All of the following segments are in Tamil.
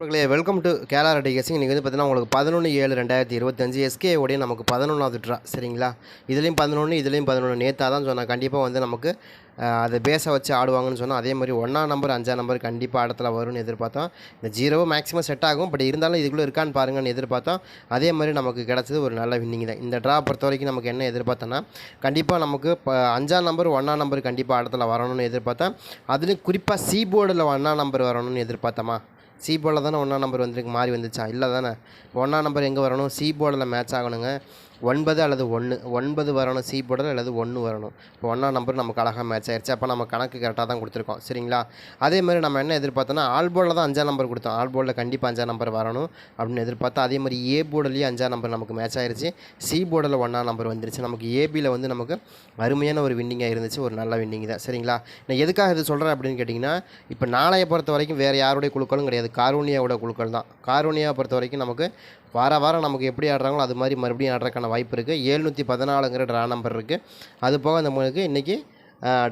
நண்பர்களே வெல்கம் டு கேரளா ரெட்டி கேசிங் இன்றைக்கி வந்து பார்த்தீங்கன்னா உங்களுக்கு பதினொன்று ஏழு ரெண்டாயிரத்தி இருபத்தஞ்சு எஸ்கே உடைய நமக்கு பதினொன்றாவது ட்ரா சரிங்களா? இதுலேயும் பதினொன்று இதுலேயும் பதினொன்று நேற்றா தான் சொன்னால் கண்டிப்பாக வந்து நமக்கு அதை பேஸை வச்சு ஆடுவாங்கன்னு சொன்னால் அதே மாதிரி ஒன்றாம் நம்பர் அஞ்சாம் நம்பர் கண்டிப்பாக இடத்துல வரும்னு எதிர்பார்த்தோம். இந்த ஜீரோ மேக்ஸிமம் செட் ஆகும் பட் இருந்தாலும் இதுக்குள்ளே இருக்கான்னு பாருங்கன்னு எதிர்பார்த்தோம். அதே மாதிரி நமக்கு கிடச்சது ஒரு நல்ல வின்னிங் தான். இந்த ட்ரா பொறுத்த வரைக்கும் நமக்கு என்ன எதிர்பார்த்தோன்னா கண்டிப்பாக நமக்கு இப்போ அஞ்சாம் நம்பர் ஒன்றாம் நம்பர் கண்டிப்பாக இடத்துல வரணும்னு எதிர்பார்த்தேன் அதுலேயும் குறிப்பாக சி போர்டில் ஒன்றாம் நம்பர் வரணும்னு எதிர்பார்த்தோமா? சி போலில் தானே ஒன்றாம் நம்பர் வந்துருக்கு மாறி வந்துச்சா? இல்லை தானே. ஒன்றாம் நம்பர் எங்கே வரணும்? சி போலில் மேட்ச் ஆகணுங்க. ஒன்பது அல்லது ஒன்று ஒன்பது வரணும் சி போர்டில் அல்லது ஒன்று வரணும். இப்போ ஒன்றா நம்பர் நமக்கு அழகாக மேட்ச் ஆயிடுச்சு அப்போ நம்ம கணக்கு கரெக்டாக தான் கொடுத்துருக்கோம். சரிங்களா? அதே மாதிரி நம்ம என்ன எதிர்பார்த்தோன்னா ஆல் போர்டில் தான் அஞ்சாம் நம்பர் கொடுத்தோம். ஆல் போர்டில் கண்டிப்பாக அஞ்சாம் நம்பர் வரணும் அப்படின்னு எதிர்பார்த்தா அதே மாதிரி ஏ போர்டுலேயும் அஞ்சாம் நம்பர் நமக்கு மேட்ச் ஆயிடுச்சு சி போர்டில் ஒன்றாம் நம்பர் வந்துருச்சு. நமக்கு ஏபியில் வந்து நமக்கு அருமையான ஒரு வின்னிங்காக இருந்துச்சு. ஒரு நல்ல வின்னிங் தான். சரிங்களா? நான் எதுக்காக இது சொல்கிறேன் அப்படின்னு கேட்டிங்கன்னா இப்போ நாளைய பொறுத்த வரைக்கும் வேறு யாருடைய குழுக்களும் கிடையாது. காரூனியாவோட குழுக்கள் தான். காரூனியாவை பொறுத்த வரைக்கும் நமக்கு வார வாரம் நமக்கு எப்படி ஆடுறாங்களோ அது மாதிரி மறுபடியும் ஆடுறதுக்கான வாய்ப்பு இருக்குது ஏழ்நூற்றி பதினாலுங்கிற ட்ரா நம்பர் இருக்குது அது போக நம்மளுக்கு இன்றைக்கி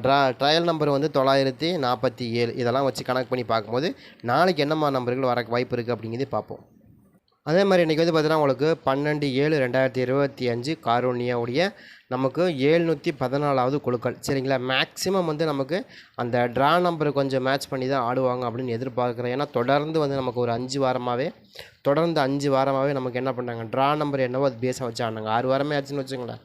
ட்ரா ட்ரையல் நம்பர் வந்து தொள்ளாயிரத்தி நாற்பத்தி ஏழு. இதெல்லாம் வச்சு கணக்கு பண்ணி பார்க்கும்போது நாளைக்கு என்னம்மா நம்பர்கள் வர வாய்ப்பு இருக்குது அப்படிங்கிறது பார்ப்போம். அதே மாதிரி இன்றைக்கி வந்து பார்த்தீங்கன்னா உங்களுக்கு பன்னெண்டு ஏழு ரெண்டாயிரத்தி இருபத்தி அஞ்சு காரோனியாவுடைய நமக்கு ஏழ்நூற்றி பதினாலாவது குழுக்கள். சரிங்களா? மேக்ஸிமம் வந்து நமக்கு அந்த ட்ரா நம்பர் கொஞ்சம் மேட்ச் பண்ணி தான் ஆடுவாங்க அப்படின்னு எதிர்பார்க்குறேன். ஏன்னா தொடர்ந்து வந்து நமக்கு ஒரு அஞ்சு வாரமாகவே தொடர்ந்து அஞ்சு வாரமாகவே நமக்கு என்ன பண்ணாங்க? ட்ரா நம்பர் என்னவோ அது பேஸாக வச்சு ஆடினாங்க ஆறு வாரமே ஆச்சுன்னு வச்சுங்களேன்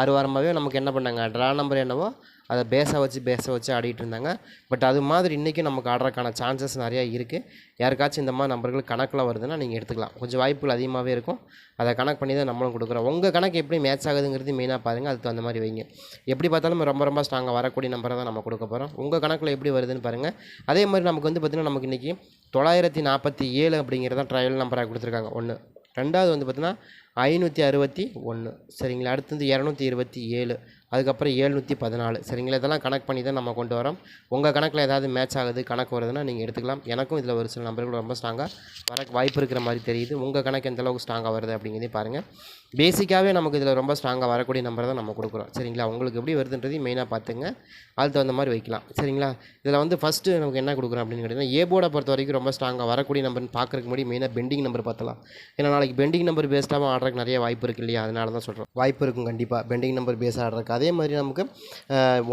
ஆறு வாரமாகவே நமக்கு என்ன பண்ணாங்க? ட்ரா நம்பர் என்னவோ அதை பேஸாக வச்சு பேஸை வச்சு ஆடிட்டு இருந்தாங்க. பட் அது மாதிரி இன்றைக்கி நமக்கு ஆடுறதுக்கான சான்சஸ் நிறையா இருக்குது யாருக்காச்சும் இந்த மாதிரி நம்பர்கள் கணக்கில் வருதுன்னா நீங்கள் எடுத்துக்கலாம். கொஞ்சம் வாய்ப்புகள் அதிகமாகவே இருக்கும். அதை கணக்கு பண்ணி தான் நம்மளும் கொடுக்குறோம். உங்கள் கணக்கு எப்படி மேட்ச் ஆகுதுங்கிறது மெயினாக பாருங்கள் அதுக்கு தகுந்த மாதிரி வைங்க. எப்படி பார்த்தாலும் ரொம்ப ரொம்ப ஸ்ட்ராங்காக வரக்கூடிய நம்பரை தான் நம்ம கொடுக்க போகிறோம் உங்கள் கணக்கில் எப்படி வருதுன்னு பாருங்கள் அதே மாதிரி நமக்கு வந்து பார்த்திங்கன்னா நமக்கு இன்றைக்கி தொள்ளாயிரத்தி நாற்பத்தி ஏழு அப்படிங்கிறதான் ட்ரையல் நம்பராக கொடுத்துருக்காங்க. ஒன்று ரெண்டாவது வந்து பார்த்திங்கன்னா ஐநூற்றி அறுபத்தி ஒன்று சரிங்களா? அடுத்தது இரநூத்தி இருபத்தி ஏழு. அதுக்கப்புறம் ஏழ்நூற்றி பதினாலு. சரிங்களா? இதெல்லாம் கணக்கு பண்ணி தான் நம்ம கொண்டு வரோம். உங்கள் கணக்கில் ஏதாவது மேட்ச் ஆகுது கணக்கு வருதுன்னா நீங்கள் எடுத்துக்கலாம். எனக்கும் இதில் ஒரு சில நம்பர்கள் ரொம்ப ஸ்ட்ராங்காக வர வாய்ப்பு இருக்கிற மாதிரி தெரியுது. உங்கள் கணக்கு எந்த அளவுக்கு ஸ்ட்ராங்காக வருது அப்படிங்கிறதே பாருங்கள் பேசிக்காகவே நமக்கு இதில் ரொம்ப ஸ்ட்ராங்காக வரக்கூடிய நம்பர் தான் நம்ம கொடுக்குறோம். சரிங்களா? உங்களுக்கு எப்படி வருதுன்றதையும் மெயினாக பார்த்துங்க. அதுக்கு தகுந்த மாதிரி வைக்கலாம். சரிங்களா? இதில் வந்து ஃபஸ்ட்டு நமக்கு என்ன கொடுக்குறோம் அப்படின்னு கேட்டிங்கன்னா ஏ போர்டை பொறுத்த வரைக்கும் ரொம்ப ஸ்ட்ராங்காக வரக்கூடிய நம்பர்னு பார்க்குறக்கு முன்னாடி மெயினாக பெண்டிங் நம்பர் பார்த்தலாம் ஏன்னா நாளைக்கு பெண்டிங் நம்பர் பேஸ்டாகவும் ஆடுறதுக்கு நிறைய வாய்ப்பு இருக்கு இல்லையா? அதனால தான் சொல்கிறோம் வாய்ப்பு இருக்கும் கண்டிப்பாக பெண்டிங் நம்பர் பேஸ் ஆடுறதுக்கு. அதே மாதிரி நமக்கு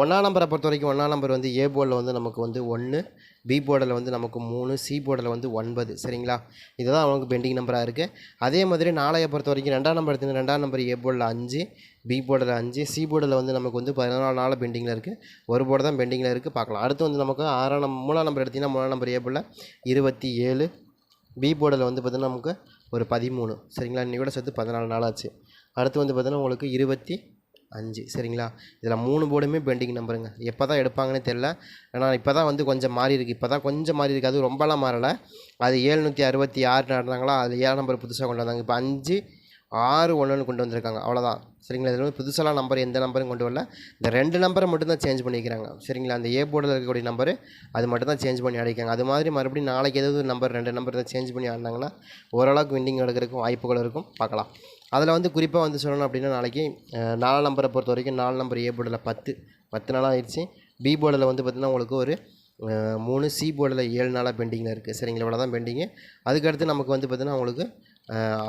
ஒன்றாம் நம்பரை பொறுத்த வரைக்கும் ஒன்றாம் நம்பர் வந்து ஏ போர்டில் வந்து நமக்கு வந்து ஒன்று பி போர்டில் வந்து நமக்கு மூணு சி போர்டில் வந்து ஒன்பது. சரிங்களா? இதுதான் அவங்களுக்கு பெண்டிங் நம்பராக இருக்குது அதே மாதிரி நாளைய பொறுத்த வரைக்கும் ரெண்டாம் நம்பர் எடுத்து ரெண்டாம் நம்பர் ஏ போர்டில் அஞ்சு பி போர்டில் அஞ்சு சி போர்டில் வந்து நமக்கு வந்து பதினாலு நாள் பெண்டிங்கில் இருக்குது ஒரு போர்டு தான் பெண்டிங்கில் இருக்குது பார்க்கலாம். அடுத்து வந்து நமக்கு ஆறாம் நம் மூணாம் நம்பர் எடுத்திங்கன்னா மூணாம் நம்பர் ஏ போர்டில் இருபத்தி ஏழு பி போர்டில் வந்து பார்த்திங்கன்னா நமக்கு ஒரு பதிமூணு. சரிங்களா? இன்னைக்கு கூட சேர்த்து பதினாலு நாள் ஆச்சு. அடுத்து வந்து பார்த்திங்கன்னா உங்களுக்கு இருபத்தி அஞ்சு. சரிங்களா? இதில் மூணு போர்டுமே பெண்டிங் நம்பருங்க. எப்போ தான் எடுப்பாங்கன்னு தெரில ஆனால் இப்போ தான் வந்து கொஞ்சம் மாறி இருக்குது இப்போ தான் கொஞ்சம் மாறி இருக்குது அது ரொம்பலாம் மாறலை. அது ஏழ்நூற்றி அறுபத்தி ஆறு நடந்தாங்களா? அது ஏழு நம்பர் புதுசாக கொண்டு வந்தாங்க. இப்போ அஞ்சு ஆறு ஒன்றுன்னு கொண்டு வந்திருக்காங்க. அவ்வளோதான். சரிங்களா? இதில் வந்து புதுசாலாம் நம்பர் எந்த நம்பரும் கொண்டு வரல. இந்த ரெண்டு நம்பரை மட்டும்தான் சேஞ்ச் பண்ணிக்கிறாங்க. சரிங்களா? அந்த ஏ போர்டில் இருக்கக்கூடிய நம்பரு அது மட்டும்தான் சேஞ்ச் பண்ணி அடிக்காங்க அது மாதிரி மறுபடியும் நாளைக்கு ஏதாவது ஒரு நம்பர் ரெண்டு நம்பர் தான் சேஞ்ச் பண்ணி ஆடினாங்கன்னா ஓரளவுக்கு வின்னிங் எடுக்கிறதுக்கும் வாய்ப்புகள் இருக்கும். பார்க்கலாம். அதில் வந்து குறிப்பாக வந்து சொல்லணும் அப்படின்னா நாளைக்கு அஹ், நாலு நம்பரை பொறுத்த வரைக்கும் நாலு நம்பர் ஏ போர்டில் பத்து பத்து நாளாக ஆயிடுச்சு. பி போர்டில் வந்து பார்த்திங்கன்னா உங்களுக்கு ஒரு மூணு சி போர்டில் ஏழு நாளாக பெண்டிங்கில் இருக்குது சரிங்களா? இவ்வளோ தான் பெண்டிங்கு அதுக்கடுத்து நமக்கு வந்து பார்த்திங்கன்னா உங்களுக்கு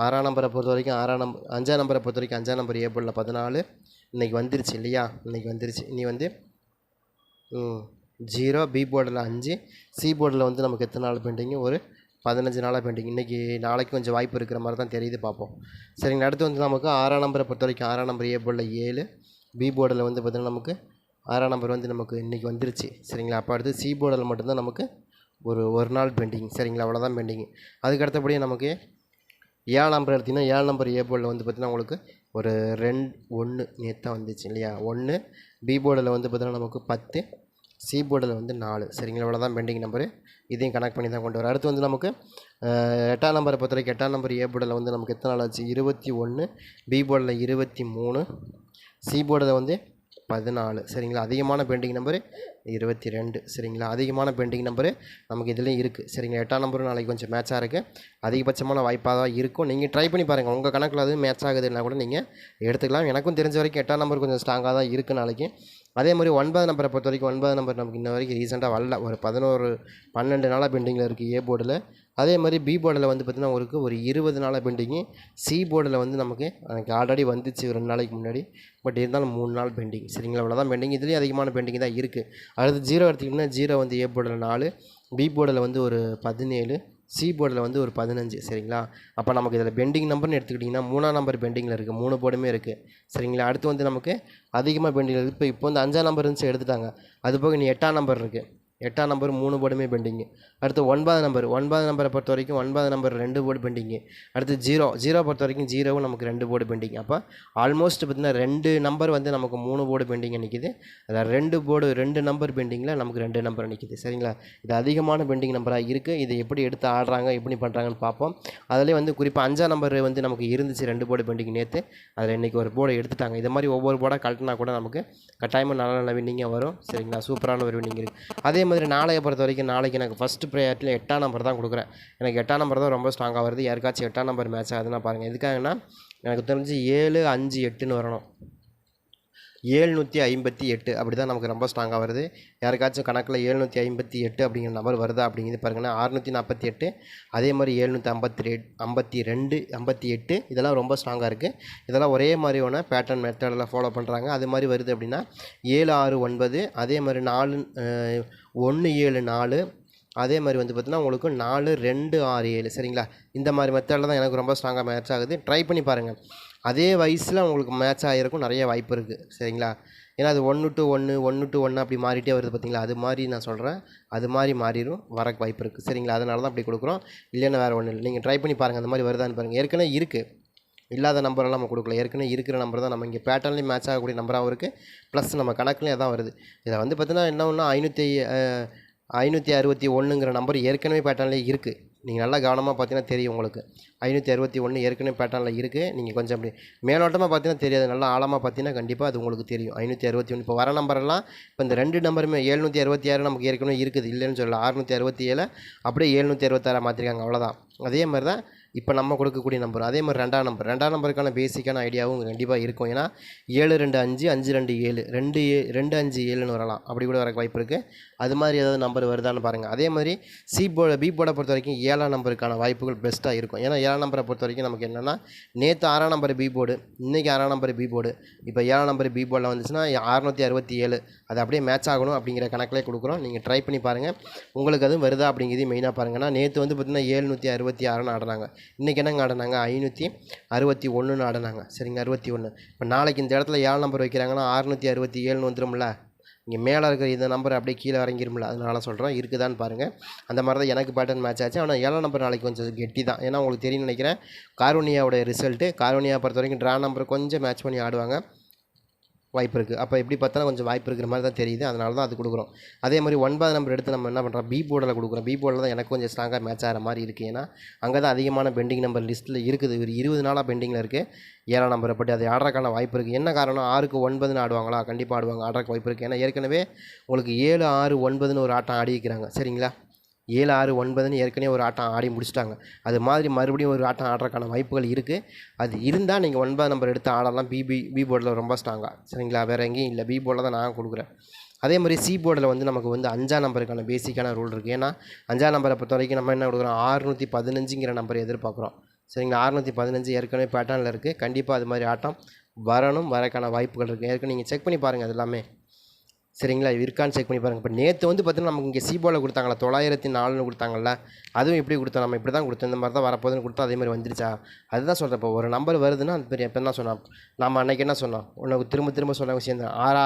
ஆறாம் நம்பரை பொறுத்த வரைக்கும் ஆறாம் நம்பர் அஞ்சாம் நம்பரை பொறுத்த வரைக்கும் அஞ்சாம் நம்பர் ஏ போர்டில் பதினாலு இன்றைக்கி வந்துருச்சு இல்லையா? இன்றைக்கி வந்துருச்சு. இனி வந்து ஜீரோ பி போர்டில் அஞ்சு சி போர்டில் வந்து நமக்கு எத்தனை நாள் பெண்டிங்கு ஒரு பதினஞ்சு நாளாக பெண்டிங் இன்றைக்கி நாளைக்கு கொஞ்சம் வாய்ப்பு இருக்கிற மாதிரி தான் தெரியுது பார்ப்போம். சரிங்க அடுத்து வந்து நமக்கு ஆறாம் நம்பரை பொறுத்த வரைக்கும் ஆறாம் நம்பர் ஏ போர்டில் ஏழு பி போர்டில் வந்து பார்த்திங்கன்னா நமக்கு ஆறாம் நம்பர் வந்து நமக்கு இன்றைக்கி வந்துருச்சு. சரிங்களா? அப்போ அடுத்து சி போர்டில் மட்டும்தான் நமக்கு ஒரு ஒரு நாள் பெண்டிங் சரிங்களா? அவ்வளோதான் பெண்டிங் அதுக்கு அடுத்தபடியே நமக்கு ஏழாம் நம்பர் எடுத்திங்கன்னா ஏழு நம்பர் ஏ போர்டில் வந்து பார்த்திங்கன்னா உங்களுக்கு ஒரு ரெண்டு ஒன்று நேற்று தான் வந்துச்சு இல்லையா? ஒன்று பி போர்டில் வந்து பார்த்திங்கன்னா நமக்கு பத்து சி போர்டில் வந்து நாலு. சரிங்களா? இவ்வளோ தான் பெண்டிங் நம்பரு. இதையும் கனெக்ட் பண்ணி தான் கொண்டு வரோம் அடுத்து வந்து நமக்கு எட்டாம் நம்பரை பொறுத்த வரைக்கும் எட்டாம் நம்பர் ஏ போர்டில் வந்து நமக்கு எத்தனை நாள் ஆச்சு? இருபத்தி ஒன்று பி போர்டில் இருபத்தி மூணு சி போர்டில் வந்து பதினாலு. சரிங்களா? அதிகமான பெண்டிங் நம்பரு இருபத்தி ரெண்டு. சரிங்களா? அதிகமான பெண்டிங் நம்பரு நமக்கு இதுலேயும் இருக்குது சரிங்களா? எட்டாம் நம்பரும் நாளைக்கு கொஞ்சம் மேட்சாக இருக்குது அதிகபட்சமான வாய்ப்பாக தான் இருக்கும். நீங்கள் ட்ரை பண்ணி பாருங்கள் உங்கள் கணக்கில் அது மேட்ச் ஆகுதுன்னா கூட நீங்கள் எடுத்துக்கலாம். எனக்கும் தெரிஞ்ச வரைக்கும் எட்டாம் நம்பர் கொஞ்சம் ஸ்ட்ராங்காக தான் இருக்குது நாளைக்கு. அதே மாதிரி ஒன்பது நம்பரை பொறுத்த வரைக்கும் ஒன்பது நம்பர் நமக்கு இன்ன வரைக்கும் ரீசெண்டாக வரல. ஒரு பதினோரு பன்னெண்டு நாளாக பெண்டிங்கில் இருக்குது ஏ போர்டில் அதே மாதிரி பி போர்டில் வந்து பார்த்திங்கன்னா உங்களுக்கு ஒரு இருபது நாளாக பெண்டிங்கு சி போர்டில் வந்து நமக்கு எனக்கு ஆல்ரெடி வந்துச்சு ரெண்டு நாளைக்கு முன்னாடி. பட் இருந்தாலும் மூணு நாள் பெண்டிங் சரிங்களா? அவ்வளோதான் பெண்டிங் இதுலேயும் அதிகமான பெண்டிங் தான் இருக்குது அடுத்து ஜீரோ எடுத்திங்கன்னா ஜீரோ வந்து ஏ போர்டில் நாலு பி போர்டில் வந்து ஒரு பதினேழு சி போர்டில் வந்து ஒரு பதினஞ்சு சரிங்களா? அப்போ நமக்கு இதில் பெண்டிங் நம்பர்னு எடுத்துக்கிட்டிங்கன்னா மூணாம் நம்பர் பெண்டிங்கில் இருக்குது மூணு போர்டுமே இருக்குது சரிங்களா? அடுத்து வந்து நமக்கு அதிகமாக பெண்டிங் இருக்குது இப்போ இப்போ வந்து அஞ்சாம் நம்பர் இருந்துச்சு எடுத்துட்டாங்க. அது போக இனி எட்டாம் நம்பர் இருக்குது எட்டாம் நம்பர் மூணு போர்டுமே பெண்டிங்கு. அடுத்து ஒன்பது நம்பர் ஒன்பது நம்பரை பொறுத்த வரைக்கும் ஒன்பது நம்பர் ரெண்டு போர்டு பெண்டிங்கு. அடுத்து ஜீரோ ஜீரோ பொறுத்த வரைக்கும் ஜீரோவும் நமக்கு ரெண்டு போர்டு பெண்டிங். அப்போ ஆல்மோஸ்ட் பார்த்திங்கன்னா ரெண்டு நம்பர் வந்து நமக்கு மூணு போர்டு பெண்டிங் நிற்கிது அதில் ரெண்டு போர்டு ரெண்டு நம்பர் பெண்டிங்கில் நமக்கு ரெண்டு நம்பர் நிற்கிது சரிங்களா? இது அதிகமான பெண்டிங் நம்பராக இருக்குது இது எப்படி எடுத்து ஆடுறாங்க எப்படி பண்ணுறாங்கன்னு பார்ப்போம். அதிலே வந்து குறிப்பாக அஞ்சாம் நம்பர் வந்து நமக்கு இருந்துச்சு ரெண்டு போர்டு பெண்டிங் நேற்று அதில் இன்றைக்கி ஒரு போர்டை எடுத்துட்டாங்க. இது மாதிரி ஒவ்வொரு போர்டாக கழட்டினா கூட நமக்கு கட்டாயமாக நல்ல நல்ல வின்னிங்காக வரும். சரிங்களா? சூப்பரான ஒரு வின்னிங் இருக்குது அதே மாதிரி நாளையை பொறுத்த வரைக்கும் நாளைக்கு எனக்கு ஃபஸ்ட்டு ப்ரையாரிட்டியில் எட்டாம் நம்பர் தான் கொடுக்குறேன். எனக்கு எட்டாம் நம்பர் தான் ரொம்ப ஸ்ட்ராங்காக வருது. யாருக்காச்சும் எட்டாம் நம்பர் மேட்ச் ஆகுதுன்னா பாருங்கள் எதுக்காகனா எனக்கு தெரிஞ்சு ஏழு அஞ்சு எட்டுன்னு வரணும். ஏழ்நூற்றி ஐம்பத்தி எட்டு அப்படி தான் நமக்கு ரொம்ப ஸ்ட்ராங்காக வருது. யாருக்காச்சும் கணக்கில் ஏழ்நூற்றி ஐம்பத்தி எட்டு அப்படிங்கிற நம்பர் வருதா அப்படிங்கிறது பாருங்கன்னா அறுநூற்றி நாற்பத்தி எட்டு அதே மாதிரி ஏழ்நூற்றி ஐம்பத்தி ரெ ஐம்பத்தி ரெண்டு ஐம்பத்தி எட்டு இதெல்லாம் ரொம்ப ஸ்ட்ராங்காக இருக்குது இதெல்லாம் ஒரே மாதிரியான பேட்டர்ன் மெத்தடில் ஃபாலோ பண்ணுறாங்க அது மாதிரி வருது அப்படின்னா ஏழு ஆறு ஒன்பது அதே மாதிரி நாலு ஒன்று ஏழு நாலு அதே மாதிரி வந்து பார்த்திங்கன்னா உங்களுக்கு நாலு ரெண்டு ஆறு ஏழு சரிங்களா? இந்த மாதிரி மெத்தடில் தான் எனக்கு ரொம்ப ஸ்ட்ராங்காக மேட்ச் ஆகுது. ட்ரை பண்ணி பாருங்கள் அதே வயசில் உங்களுக்கு மேட்ச் ஆகிருக்கும் நிறைய வாய்ப்பு இருக்குது சரிங்களா? ஏன்னா அது ஒன்று டு ஒன்று ஒன்று டு ஒன்று அப்படி மாறிட்டே வருது பார்த்தீங்களா? அது மாதிரி நான் சொல்கிறேன் அது மாதிரி மாறிடும் வரக்கு வாய்ப்பு இருக்குது சரிங்களா? அதனால தான் அப்படி கொடுக்குறோம். இல்லைன்னா வேறு ஒன்றும் இல்லை. நீங்கள் ட்ரை பண்ணி பாருங்கள் அந்த மாதிரி வருதான்னு பாருங்கள் ஏற்கனவே இருக்குது இல்லாத நம்பரெல்லாம் நம்ம கொடுக்கல. ஏற்கனவே இருக்கிற நம்பர் தான் நம்ம இங்கே பேட்டர்ன்லேயும் மேட்ச் ஆகக்கூடிய நம்பராகவும் இருக்குது ப்ளஸ் நம்ம கணக்குலேயும் அதான் வருது. இதை வந்து பார்த்தீங்கன்னா என்ன ஒன்றா ஐநூற்றி ஐநூற்றி அறுபத்தி ஒன்றுங்கிற நம்பர் ஏற்கனவே பேட்டர்னில் இருக்குது நீங்கள் நல்லா கவனமாக பார்த்தீங்கன்னா தெரியும் உங்களுக்கு. ஐநூற்றி அறுபத்தி ஒன்று ஏற்கனவே பேட்டர்னில் இருக்குது நீங்கள் கொஞ்சம் அப்படி மேலோட்டமாக பார்த்தீங்கன்னா தெரியாது. நல்லா ஆழமாக பார்த்தீங்கன்னா கண்டிப்பாக அது உங்களுக்கு தெரியும். ஐநூற்றி அறுபத்தி ஒன்று இப்போ வர நம்பரெல்லாம் இப்போ இந்த ரெண்டு நம்பருமே எழுநூற்றி அறுபத்தி ஆறு நமக்கு ஏற்கனவே இருக்குது. இல்லைன்னு சொல்லலாம் அறுநூற்றி அறுபத்தி ஏழு அப்படியே எழுநூற்றி அறுபத்தாறு மாற்றிருக்காங்க அவ்வளோதான் அதே மாதிரி தான் இப்போ நம்ம கொடுக்கக்கூடிய நம்பர் அதே மாதிரி ரெண்டாம் நம்பர் ரெண்டாம் நம்பருக்கான பேசிக்கான ஐடியாவும் கண்டிப்பாக இருக்கும். ஏன்னா ஏழு ரெண்டு அஞ்சு அஞ்சு ரெண்டு ஏழு. ரெண்டு ஏ ரெண்டு அஞ்சு ஏழுன்னு வரலாம். அப்படி கூட வர வாய்ப்பு இருக்குது அது மாதிரி ஏதாவது நம்பர் வருதான்னு பாருங்கள் அதே மாதிரி சி போர்டு பி போர்டை பொறுத்த வரைக்கும் ஏழாம் நம்பருக்கான வாய்ப்புகள் பெஸ்ட்டாக இருக்கும். ஏன்னா ஏழாம் நம்பரை பொறுத்த வரைக்கும் நமக்கு என்னென்னா நேற்று ஆறாம் நம்பர் பி போர்டு இன்றைக்கி ஆறாம் நம்பர் பி போர்டு இப்போ ஏழாம் நம்பர் பி போர்டில் வந்துச்சுன்னா அறநூற்றி அறுபத்தி ஏழு. அது அப்படியே மேட்ச் ஆகணும் அப்படிங்கிற கணக்கிலே கொடுக்குறோம். நீங்கள் ட்ரை பண்ணி பாருங்கள் உங்களுக்கு அதுவும் வருதா அப்படிங்கிறது மெயினாக பாருங்கன்னா நேற்று வந்து பார்த்திங்கன்னா ஏழ்நூற்றி அறுபத்தி ஆறுன்னு ஆடுறாங்க. இன்றைக்கி என்னங்க ஆடினாங்க? ஐநூற்றி அறுபத்தி ஒன்றுன்னு ஆடினாங்க. சரிங்க அறுபத்தி ஒன்று. இப்போ நாளைக்கு இந்த இடத்துல ஏழு நம்பர் வைக்கிறாங்கன்னா அறுநூற்றி அறுபத்தி ஏழுன்னு வந்துடும்ல இங்கே மேலே இருக்கிற இந்த நம்பர் அப்படியே கீழே இறங்கிரும்ல. அதனால சொல்கிறேன் இருக்குதான்னு பாருங்கள் அந்த மாதிரி தான் எனக்கு பேட்டர்ன் மேட்ச் ஆச்சு. ஆனால் ஏழாம் நம்பர் நாளைக்கு கொஞ்சம் கெட்டி தான். ஏன்னா உங்களுக்கு தெரியும் நினைக்கிறேன் கார்வனியாவோட ரிசல்ட்டு கார்வனியா பொறுத்த வரைக்கும் ட்ரா நம்பர் கொஞ்சம் மேட்ச் பண்ணி ஆடுவாங்க. வாய்ப்பு இருக்குது அப்போ எப்படி பார்த்தாலும் கொஞ்சம் வாய்ப்பு இருக்கிற மாதிரி தான் தெரியுது. அதனால தான் அது கொடுக்குறோம். அதே மாதிரி ஒன்பது நம்பர் எடுத்து நம்ம என்ன பண்ணுறோம் பி போர்டில் கொடுக்குறோம். பி போர்டில் தான் எனக்கு கொஞ்சம் ஸ்ட்ராங்காக மேட்ச் ஆகிற மாதிரி இருக்குது ஏன்னா அங்கே தான் அதிகமான பெண்டிங் நம்பர் லிஸ்ட்டில் இருக்குது. ஒரு இருபது நாளாக பெண்டிங்கில் இருக்குது ஏழாம் நம்பரை பற்றி அது ஆடுறக்கான வாய்ப்பு இருக்குது என்ன காரணம்? ஆறுக்கு ஒன்பதுன்னு ஆடுவாங்களா? கண்டிப்பாக ஆடுவாங்க. ஆடுறக்கு வாய்ப்பு இருக்குது ஏன்னா ஏற்கனவே உங்களுக்கு ஏழு ஆறு ஒன்பதுன்னு ஒரு ஆட்டம் ஆடி வைக்கிறாங்க. சரிங்களா? ஏழு ஆறு ஒன்பதுன்னு ஏற்கனவே ஒரு ஆட்டம் ஆடி முடிச்சிட்டாங்க. அது மாதிரி மறுபடியும் ஒரு ஆட்டம் ஆடுறதுக்கான வாய்ப்புகள் இருக்குது அது இருந்தால் நீங்கள் ஒன்பது நம்பர் எடுத்து ஆடலாம். பிபி பி போர்டில் ரொம்ப ஸ்ட்ராங்காக சரிங்களா? வேறு எங்கேயும் இல்லை. பி போர்டில் தான் நான் கொடுக்குறேன். அதே மாதிரி சி போர்டில் வந்து நமக்கு வந்து அஞ்சாம் நம்பருக்கான பேசிக்கான ரூல் இருக்குது ஏன்னா அஞ்சாம் நம்பரை பொறுத்த வரைக்கும் நம்ம என்ன கொடுக்குறோம்? ஆறுநூற்றி பதினஞ்சுங்கிற நம்பரை எதிர்பார்க்குறோம். சரிங்களா? அறுநூற்றி பதினஞ்சு ஏற்கனவே பேட்டர்னில் இருக்குது கண்டிப்பாக அது மாதிரி ஆட்டம் வரணும். வரக்கான வாய்ப்புகள் இருக்குது ஏற்கனவே நீங்கள் செக் பண்ணி பாருங்கள் அது எல்லாமே. சரிங்களா? இருக்கான்னு செக் பண்ணி பாருங்கள் இப்போ நேற்று வந்து பார்த்தீங்கன்னா நமக்கு இங்கே சீபோவில் கொடுத்தாங்களா தொள்ளாயிரத்தி நாலுன்னு கொடுத்தாங்கல்ல அதுவும் எப்படி கொடுத்தோம். நம்ம இப்படி தான் கொடுத்தோம். இந்த மாதிரி தான் வரப்போகுதுன்னு கொடுத்தா அதே மாதிரி வந்துருச்சா? அதுதான் சொல்கிறேன் இப்போ ஒரு நம்பர் வருதுன்னா அந்த பெரிய எப்போ என்ன சொன்னோம் நம்ம அன்றைக்கி என்ன சொன்னோம்? உனக்கு திரும்ப திரும்ப சொன்ன விஷயம் தான் ஆறா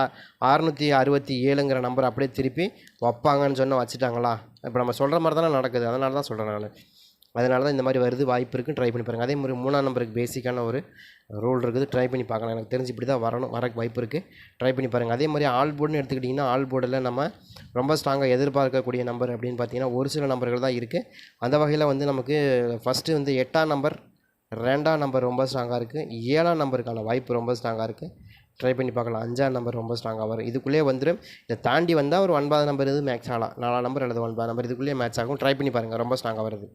அறுநூற்றி அறுபத்தி ஏழுங்கிற நம்பர் அப்படியே திருப்பி வைப்பாங்கன்னு சொன்னால் வச்சுட்டாங்களா? இப்போ நம்ம சொல்கிற மாதிரி தானே நடக்குது. அதனால தான் சொல்கிறேன் நான். அதனால தான் இந்த மாதிரி வருது வாய்ப்பு இருக்குது ட்ரை பண்ணி பாருங்கள் அதே மாதிரி மூணாம் நம்பருக்கு பேசிக்கான ஒரு ரூல் இருக்குது. ட்ரை பண்ணி பார்க்கலாம். எனக்கு தெரிஞ்சு இப்படி தான் வரணும் வரக்கு வாய்ப்பு இருக்குது ட்ரை பண்ணி பாருங்கள் அதே மாதிரி ஆல் போர்டுன்னு எடுத்துக்கிட்டிங்கன்னா ஆல் போர்டில் நம்ம ரொம்ப ஸ்ட்ராங்காக எதிர்பார்க்கக்கூடிய நம்பர் அப்படின்னு பார்த்தீங்கன்னா ஒரு சில நம்பர்கள் தான் இருக்குது அந்த வகையில் வந்து நமக்கு ஃபஸ்ட்டு வந்து எட்டாம் நம்பர் ரெண்டாம் நம்பர் ரொம்ப ஸ்ட்ராங்காக இருக்குது ஏழாம் நம்பருக்கான வாய்ப்பு ரொம்ப ஸ்ட்ராங்காக இருக்குது ட்ரை பண்ணி பார்க்கலாம். அஞ்சாம் நம்பர் ரொம்ப ஸ்ட்ராங்காக வரும். இதுக்குள்ளேயே வந்துடும் இதை தாண்டி வந்தால் ஒரு ஒன்பதாம் நம்பர் இது மேட்ச் ஆகலாம். நாலாம் நம்பர் அல்லது ஒன்பதாம் நம்பர் இதுக்குள்ளேயே மேட்ச் ஆகும். ட்ரை பண்ணி பாருங்கள் ரொம்ப ஸ்ட்ராங்காக வருது.